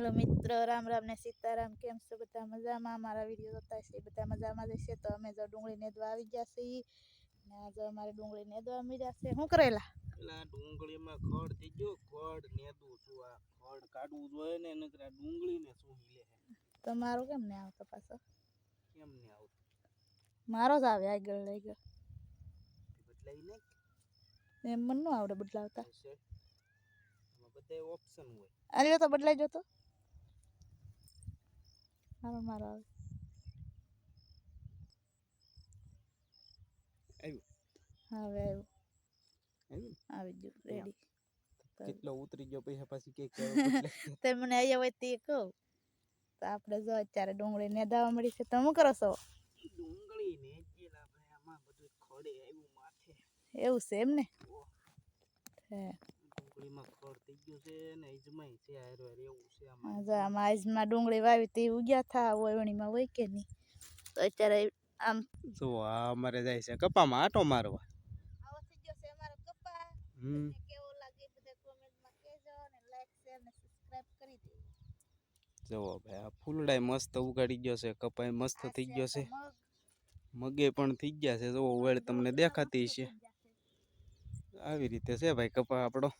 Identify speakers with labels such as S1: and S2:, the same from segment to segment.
S1: હાલો મિત્ર રામ રામ ને સીતારામ કેમ છો બધા મજામાં મારા વીડિયો જોતા છે બધા મજામાં જશે તો અમે જો ડુંગળી નેદવા આવી ગયા છીએ ને આજે અમારે ડુંગળી નેદવા મળ્યા છે શું કરેલા
S2: પેલા ડુંગળીમાં ખડ થઈ ગયો ખડ નેદવું છું આ ખડ કાઢવું જોઈએ ને નકર આ ડુંગળીને સૂંઘી લે
S1: તમારું કેમ ને આવતો પાછો
S2: કેમ ને આવતું
S1: મારો જ આવે આગળ લઈ ગયો
S2: બદલાઈ ને
S1: એમ મને ન આવડે બદલાવતા
S2: છે બધા ઓપ્શન હોય
S1: અરે તો બદલાઈ જતો મારો મારો આવે
S2: આવ્યું
S1: હવે આવ્યું
S2: આવ્યું
S1: આવી ગયું રેડી
S2: કેટલો ઉતરી ગયો પૈસા પાછી કે
S1: તે મને અહીંયા હોય તે કહું તો આપણે જો અત્યારે ડુંગળી નેદાવા મળી છે તો શું કરો છો
S2: ડુંગળી ને જેલા ભાઈ આમાં બધું ખડે આવ્યું માથે
S1: એવું છે એમ ને. હે
S2: ડુંગળીમાં ખડ થઈ ગયું છે ને અજમાઈ છે હારો હાર એવું છે આમાં.
S1: જો આમાં આજમાં ડુંગળી વાવી તે ઉગ્યા થા વળણીમાં હોય કે નહીં? તો અત્યારે આમ
S2: જો આ અમારે જાય છે કપામાં આટો મારવા.
S1: આવો થઈ ગયો છે અમારો કપા. કેવો લાગે બધા કોમેન્ટમાં કહેજો અને લાઈક શેર ને સબસ્ક્રાઇબ કરી દેજો.
S2: જુઓ ભાઈ આ ફૂલડાય મસ્ત ઉગાડી ગયો છે કપાય મસ્ત થઈ ગયો છે.
S1: મગે.
S2: પણ થઈ ગયા છે જો વેળ તમને દેખાતી છે. આવી રીતે છે ભાઈ કપા આપણો.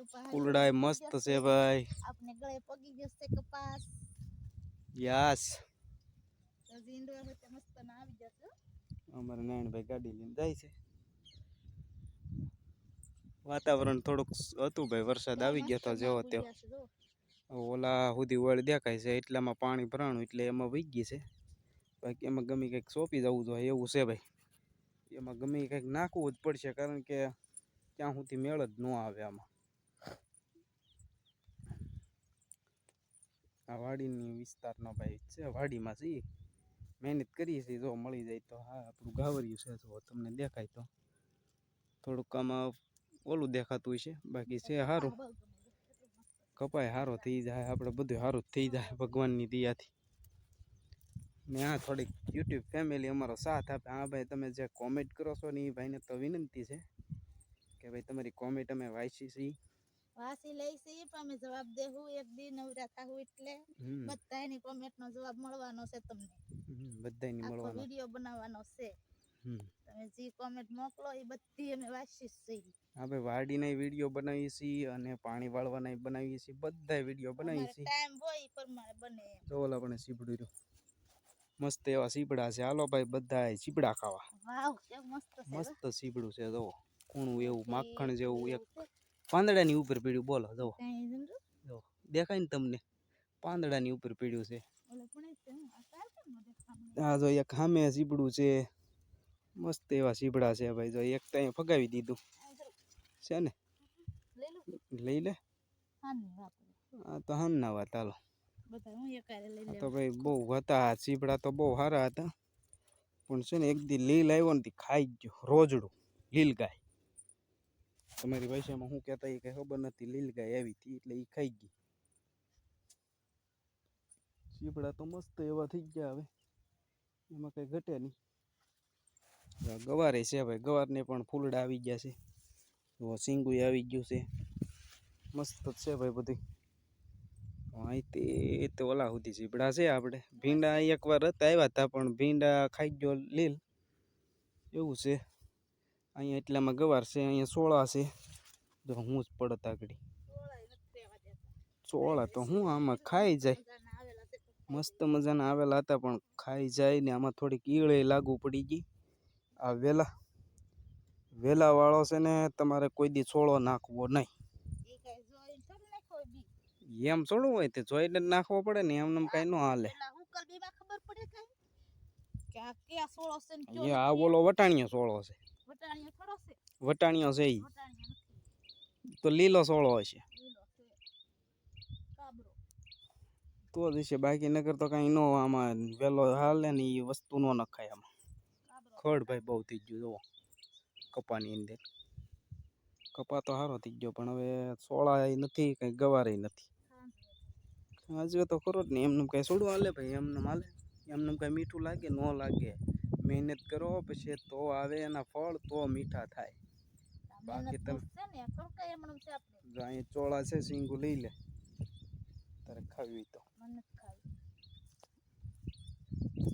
S1: કપા
S2: ફૂલડાય મસ્ત છે ભાઈ.
S1: આપણે ગળે પગી જશે કપાસ.
S2: યસ.
S1: તો ઝીંડવા તો મસ્ત ના આવી જશે.
S2: અમારા નારાયણભાઈ ગાડી લઈને જાય છે. વાતાવરણ થોડુંક હતું ભાઈ વરસાદ આવી ગયો તો જેવો તેવો. ઓલા સુધી વળ દેખાય છે એટલામાં પાણી ભરાણું એટલે એમાં વહી ગઈ છે. બાકી એમાં ગમે કંઈક સોંપી જવું જોઈએ એવું છે ભાઈ. એમાં ગમે કંઈક નાખવું જ પડશે કારણ કે ત્યાં સુધી મેળ જ ન આવે આમાં. આ વાડીની વિસ્તારનો ભાઈ છે. વાડીમાં છે મહેનત કરીએ છીએ, જો મળી જાય તો. હા, આપણું ગાવરિયું છે જો, તમને દેખાય તો. થોડુંક આમાં ઓલું દેખાતું છે બાકી છે સારું. કપાય સારો થઈ જાય, આપણે બધું સારું થઈ જાય, ભગવાનની દયાથી. ને આ થોડીક યુટ્યુબ ફેમિલી અમારો સાથ આપે. હા, ભાઈ, તમે જે કોમેન્ટ કરો છો ને એ ભાઈને તો વિનંતી છે કે ભાઈ, તમારી કોમેન્ટ અમે વાંચી છીએ
S1: વાસી લઈશી અમે જવાબ દેવું એક દી નવરા થાવું એટલે
S2: બધાની
S1: બધા કોમેન્ટ નો જવાબ મળવાનો છે તમને. બધાની
S2: મળવાનો.
S1: વીડિયો બનાવવાનો છે. તમે જે કોમેન્ટ મોકલો એ બધી અમે વાંચી છીએ
S2: ભાઈ વાડીના વીડિયો બનાવીએ છીએ અને પાણી વાળવાના બનાવીએ છીએ બધા વીડિયો બનાવીએ છીએ
S1: ટાઈમ હોય એ પ્રમાણે બને
S2: તો ઓલા પણ સીપડું રહ્યું. મસ્ત એવા સીપડા છે. હાલો ભાઈ બધા સીપડા ખાવા.
S1: વાવ મસ્ત
S2: મસ્ત સીપડું છે જો કૂણું એવું માખણ જેવું એક. પાંદડાની ઉપર પીડ્યું બોલો જો દેખાય ને તમને? પાંદડાની ઉપર પીડ્યું છે.
S1: હું
S2: જો એક સામે સીપડું છે મસ્ત એવા સીપડા છે ભાઈ જો એક ત્યાં ફગાવી દીધું. છે ને?
S1: લઈ
S2: લે.
S1: હા
S2: આ તો હાન ના વાત હાલો.
S1: હું.
S2: તો ભાઈ બહુ હતા સીપડા તો બહુ સારા હતા. પણ છે ને એક દી લીલ આવ્યો ને તે ખાઈ ગયો રોજડું લીલ ગાય તમારી ભાષામાં શું કહેતા એ કંઈ ખબર નથી. લીલ ગાય આવી હતી એટલે એ ખાઈ ગઈ. ચીપડા તો મસ્ત એવા થઈ ગયા હવે. એમાં કંઈ ઘટે નહીં. ગવારે છે ભાઈ. ગવારને પણ ફૂલડા આવી ગયા છે. જો સિંગુય આવી ગયું છે. મસ્ત છે ભાઈ બધું અહીંથી તો ઓલા સુધી ચીપડા છે આપણે ભીંડા એકવાર હતા, આવ્યા હતા, પણ ભીંડા ખાઈ ગયો લીલ. એવું છે. અહીંયા એટલામાં ગવાર છે અહીંયા સોળા છે જો હું જ પડત આગળ. સોળા તો હું આમાં ખાઈ જાય મસ્ત મજાના આવેલા હતા પણ ખાઈ જાય ને આમાં થોડીક ઈળે લાગુ પડી ગઈ આ વેલા વેલા વાળો છે ને તમારે કોઈ દી છોડો નાખવો નહીં. એમ થોડું હોય તે જોઈને જ નાખવો પડે ને એમને કાંઈ ન હાલે
S1: આ સોળો?
S2: ઓલો વટાણીયો સોળો છે
S1: વટાણીયો છે?
S2: ઈ. તો લીલો સોળો હશે. તો જ હશે. બાકી નગર તો કાંઈ નો આમાં વેલો હાલે ને એ વસ્તુ નો નખાય આમાં. ખડ ભાઈ બહુ થઈ ગયું જુઓ. કપાની અંદર. કપા તો સારો થઈ ગયો પણ હવે સોળા નથી કંઈ ગવારે નથી. હજુ તો ખરો જ ને. એમને કાંઈ છોડવા હાલે ભાઈ એમને હાલે. એમને કાંઈ મીઠું લાગે ન લાગે. મહેનત કરો પછી તો આવે એના ફળ તો મીઠા થાય. બાકી તમે- જો અહીં ચોળા છે સિંગુ લઈ લે. તારે ખાવી તો.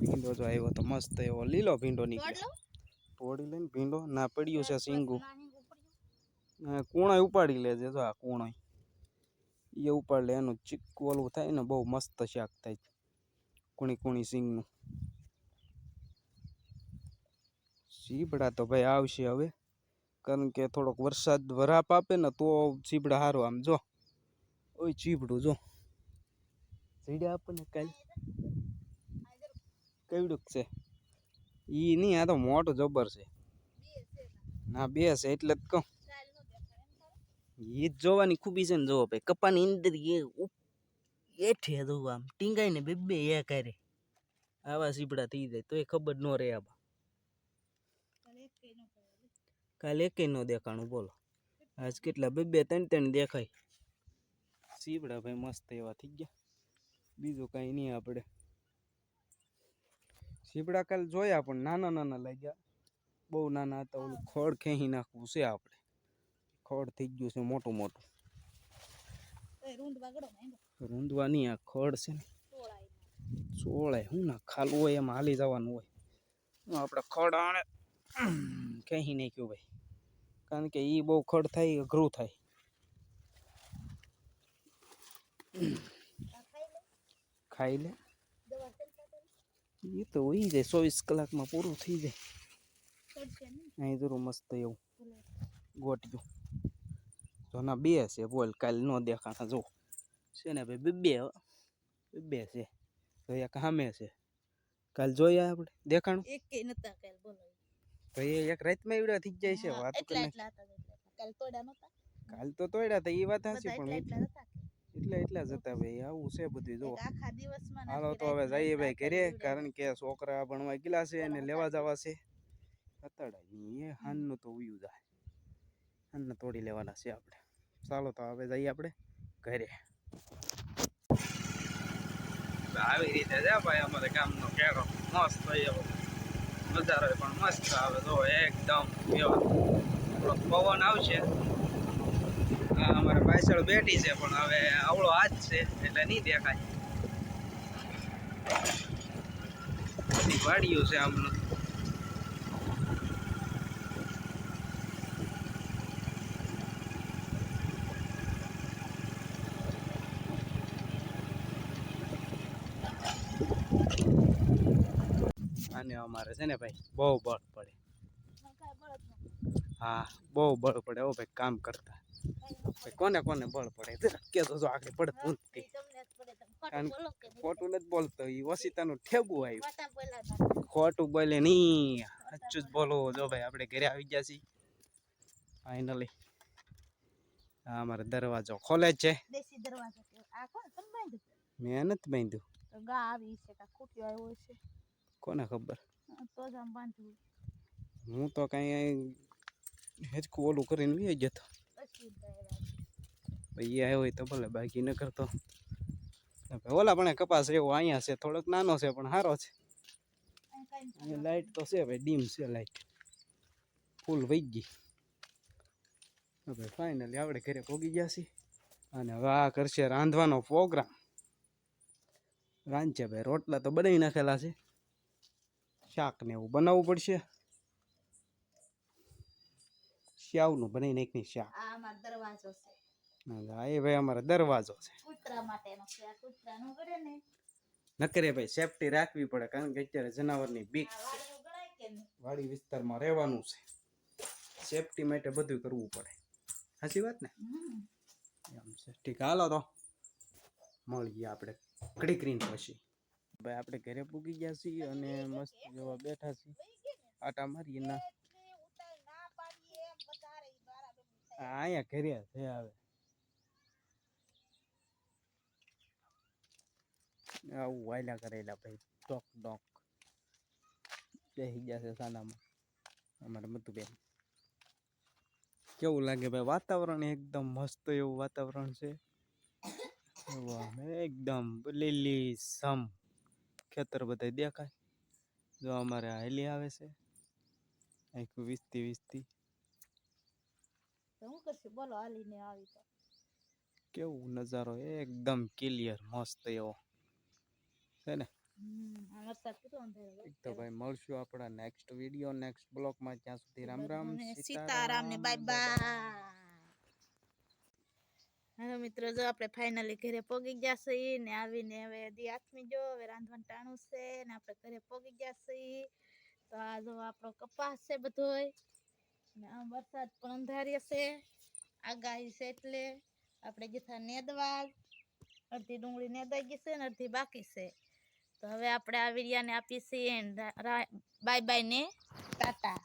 S2: ભીંડો જો આવ્યો તો મસ્ત એવો લીલો ભીંડો
S1: નીકળે
S2: તોડી લઈને ભીંડો ના પડ્યું છે સિંગુ
S1: ના, હિંગું પડ્યું.
S2: આ કૂણો ઉપાડી લેજે જો આ કૂણો એ ઉપાડ લે એનું ચીકું ઓલું થાય ને બહુ મસ્ત શાક થાય કુણી કુણી સિંગનું સીબડા તો ભાઈ આવશે હવે. કારણ કે થોડોક વરસાદ વરાપ આપે ને તો ચીબડા સારું આમ જો. ઓય ચીબડું જો. ચીડા આપણને કાલ. કેવડુંક છે? ઈ નહીં, આ તો મોટો જબર છે. ના. બે છે એટલે જ કહું? એ જ જોવાની ખૂબી છે ને જોવો ભાઈ, કપાની અંદર એ એઠે જોવું આમ ટીંગાઈને બે બે એ કરે આવા સીપડા થઈ જાય, તોય ખબર ન રહે આબા
S1: ચાલ એક કઈ નો પડે.
S2: કાલે એકેય ન દેખાણું બોલો. આજ કેટલા બે બે ત્રણ ત્રણ દેખાય. સીપડા ભાઈ મસ્ત એવા થઈ ગયા. બીજું કાંઈ નહીં આપણે. સીપડા કાલ જોયા પણ નાના નાના લાગ્યા. બહુ નાના હતા ઓલું ખડ ખેંચી નાખવું છે આપણે. ખડ થઈ ગયું છે મોટું મોટું. રૂંધવા નહીં આ ખડ છે ને.
S1: સોળાય.
S2: હું શું ના ખાલું હોય એમાં હાલી જવાનું હોય. હું આપણે ખડ આણે. કહી નાખ્યું ભાઈ. કારણ કે એ બહુ ખડ થાય, અઘરું થાય.
S1: ખાઈ લે.
S2: એ તો હોય જાય, ચોવીસ કલાકમાં પૂરું થઈ જાય. અહીં જરૂર મસ્ત એવું. ગોટ્યું તો ના બે છે બોલ, કાલ નો દેખાતા જો. છે ને ભાઈ, બે બે છે. તો એક છે. કાલ જોઈએ આપણે. દેખાણું?
S1: એક નતા કાલ, બોલો.
S2: તો એ એક રાતમાં એવડા થઈ જાય છે વાત
S1: એટલે
S2: કરીને
S1: એટલા હતા. કાલ તોડ્યા નતા
S2: કાલ તો તોડ્યા હતા એ વાત હાચી પણ
S1: એટલે એટલા
S2: જ હતા ભાઈ આવું છે બધું જો.
S1: આખા દિવસમાં
S2: હાલો તો હવે જઈએ ભાઈ ઘરે કારણ કે છોકરા ભણવા ગયેલા છે અને લેવા જવા છે. નહીં એ હાનનું તો ઉયું જાય. હાનને તોડી લેવાના છે આપણે. ચાલો તો હવે જઈએ આપણે ઘરે. આવી રીતે છે ભાઈ અમારે ગામનો કેરો. મસ્ત એવો નજારો પણ મસ્ત આવે તો એકદમ થોડોક પવન આવશે. અમારે પાછળ બેઠી છે, પણ હવે આવડો હાથ છે, એટલે નહીં દેખાય. બધી વાડીઓ છે આમનું. અને અમારે છે ને ભાઈ? બહુ બળ પડે. હા બહુ બળ પડે ઓ ભાઈ કામ કરતા. કોને કોને બળ પડે? કેતો જો આગળ પડતું નથી કારણ-
S1: કે
S2: ખોટું નથી બોલતો એ વસીતાનું ઠેબુ આવ્યું.
S1: ખોટા
S2: બોલે નહીં. સાચું જ બોલો જો ભાઈ આપણે ઘરે આવી ગયા છીએ. ફાઇનલી હા અમારો દરવાજો ખોલે જ છે.
S1: દેશી દરવાજો કહેવાય. આ કોણ તમે બાંધ્યું?
S2: મેં નથી બાંધ્યું.
S1: ગા આવી છે કાં ખૂટ્યો આવ્યો છે.
S2: કોને ખબર?
S1: તો જ આમ બાંધ્યું
S2: હું તો કાંઈ હેચકું ઓલું કરીને વી જતો ભાઈ આવ્યો હોય તો ભલે બાકી ન કરતો. ભાઈ ઓલા પણ કપાસ એવો અહીંયા છે થોડોક નાનો છે પણ સારો છે. લાઈટ તો છે ભાઈ ડીમ છે લાઈટ. ફૂલ વહી ગઈ. હવે ફાઇનલી આપણે ઘરે પોગી ગયા છીએ. અને હવે આ કરશે રાંધવાનો પ્રોગ્રામ રાંધશે ભાઈ રોટલા તો બનાવી નાખેલા છે. શાક ને એવું બનાવવું પડશે. શ્યાવનું બનાવી નાખની શાક.
S1: દરવાજો છે.
S2: એ ભાઈ અમારો દરવાજો છે.
S1: કૂતરા માટેનો છે. આ કૂતરાનું ગળે ને.
S2: નકરે ભાઈ સેફટી રાખવી પડે કારણ કે અત્યારે જનાવરની બીક વાડી વિસ્તારમાં રહેવાનું છે. સેફટી માટે બધું કરવું પડે. સાચી વાત ને? એમ છે. ઠીક હાલો તો. મળીએ આપણે કડીકરીને પછી. ભાઈ આપણે ઘરે પૂગી ગયા છીએ અને મસ્ત જોવા બેઠા છીએ. આટા મારીએ ના. અહીંયા ઘરે છે હવે. આવું વાયલા કરેલા ભાઈ ડોક ડોક બેસી છે સાનામાં અમારે મધુબેન. કેવું લાગે ભાઈ? વાતાવરણ એકદમ મસ્ત એવું વાતાવરણ છે. એકદમ લીલી સમ ખેતર બધા દેખાય. જો અમારે હાલી આવે છે. આખું વીસતી વીસતી
S1: શું કરશું? બોલો હાલીને આવી તો.
S2: કેવું નજારો એકદમ ક્લિયર મસ્ત એવો. છે? ને તો ભાઈ મળશું આપણા નેક્સ્ટ વીડિયો નેક્સ્ટ બ્લોગમાં ત્યાં સુધી રામ રામ
S1: સીતારામ ને બાય બાય હવે મિત્રો, જો આપણે ફાઇનલી ઘરે પોગી ગયા છીએ ને આવીને હવે દી આથમી જો, હવે રાંધવાનું ટાણું છે ને આપણે ઘરે પોગી ગયા છીએ. તો આ જો આપણો કપાસ છે બધોય ને આમ વરસાદ પણ અંધારી છે. આગાહી છે એટલે આપણે જથા નેદવા અડધી ડુંગળી નેદાઈ ગઈ છે ને અડધી બાકી છે. તો હવે આપણે આ વિડિયાને આપી છીએ બાય બાય ને ટાટા.